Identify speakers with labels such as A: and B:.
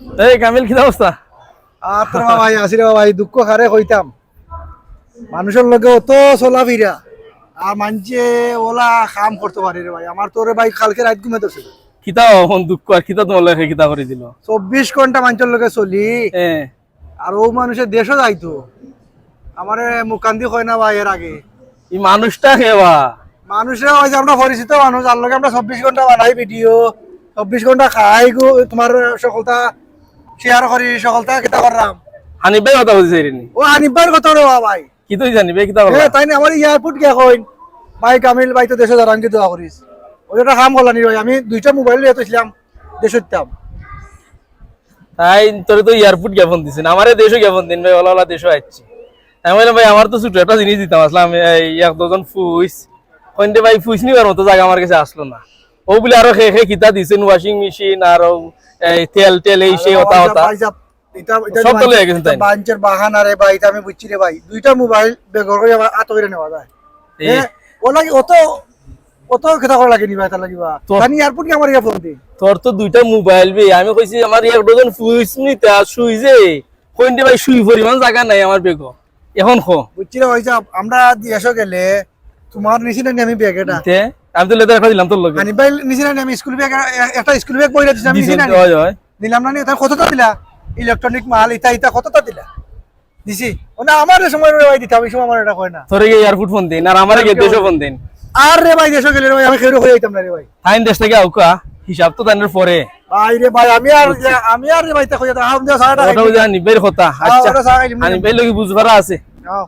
A: এই কামিল কি অবস্থা?
B: আর তোর মা ভাই আসি রে ভাই দুঃখ খারে কইতাম। মানুষের লগে অত চলা ফিরা আর মানছে ওলা কাম করতে পারে রে ভাই। আমার তোরে ভাই কালকে রাত ঘুমে ধরছে
A: কিতা হন দুঃখ আর কিতা তোমার লাগে কিতা করে দিল?
B: চব্বিশ ঘণ্টা মানুষের লগে চলি। আর ও মানুষের দেশও যাইতো আমার মুখান্দি হয় না ভাই এর আগে।
A: এই মানুষটা কেবা
B: মানুষের ওই যে আমরা পরিচিত মানুষ আর লগে আমরা চব্বিশ ঘণ্টা বানাই ভিডিও চব্বিশ ঘণ্টা খাই গো তোমার সকলতা শেয়ার করি সকলতা কিতা করলাম।
A: হানি ভাই কথা বলছে নি
B: ও হানিবার কথা রে বাবা
A: কি তুই জানিবে কিতা
B: এ তাই না আমার এয়ারপোর্ট গিয়া কইন ভাই কামিল ভাই তো দেশে দাঁড়ান কি দোয়া করিস? ওই একটা কাম করলাম ভাই আমি দুইটা মোবাইল লিয়ে তুইছিলাম দেশে যাম
A: তাই তোরে তো এয়ারপোর্ট জ্ঞাপন দিছেন আমারে দেশও জ্ঞাপন দিন ভাই ওলা ওলা দেশও আসছি আমি বললাম ভাই আমার তো ছোট একটা জিনিস দিতাম আসলাম এক দুজন ফুইস। ভাই ফুইস নিবার মতো জায়গা আমার কাছে আসলো না। ও বলে আরও খে খে কিতা দিছেন ওয়াশিং মেশিন আর তেল তেল এই সেই হতা হতা সব তো লইয়া গেছেন তাই।
B: বাঞ্চের বাহানা রে ভাই এটা আমি বুঝছি রে ভাই। দুইটা মোবাইল বেগর করে আত করে নেওয়া যায়। ও লাগি অত অত কথা করা লাগে ভাই তা লাগিবা
A: তো-
B: জানি এয়ারপোর্ট কি আমার ইয়া ফোন দি
A: তোর তো দুইটা মোবাইল বে আমি কইছি আমার এক ডজন ফুইস নিতে আর শুই যে। কইতে ভাই শুই পরিমাণ জায়গা নাই আমার বেগ এখন খো।
B: বুঝছি রে ভাই যা আমরা দেশে গেলে তোমার নি আমি ব্যাগ এটা।
A: তে আমি তো লেদার একটা দিলাম তোর লগে।
B: আনি ভাই নি আমি স্কুল ব্যাগ একটা স্কুল ব্যাগ
A: তো, হয় হয়।
B: দিলাম না নি তার কতটা দিলা? ইলেকট্রনিক মাল ইতা ইতা কতটা দিলা? দিছি। ও না আমার সময় রে ভাই সময় আমার এটা কয় না।
A: তোরে গিয়ে এয়ারপোর্ট ফোন দিন আর আমারে গিয়ে দেশও ফোন দিন।
B: আর রে ভাই দেশে গেলে ভাই আমি খেয়ে হয়ে যাইতাম না রে ভাই।
A: ফাইন দেশ থেকে আউকা হিসাব তো তানের পরে।
B: ভাই রে ভাই আমি আর আমি আর রে ভাই তা কই যেতাম হাম
A: ওটাও যে নিবের কথা আচ্ছা।
B: ওটা।
A: আনি ভাই লগে বুঝবার আছে।
B: যাও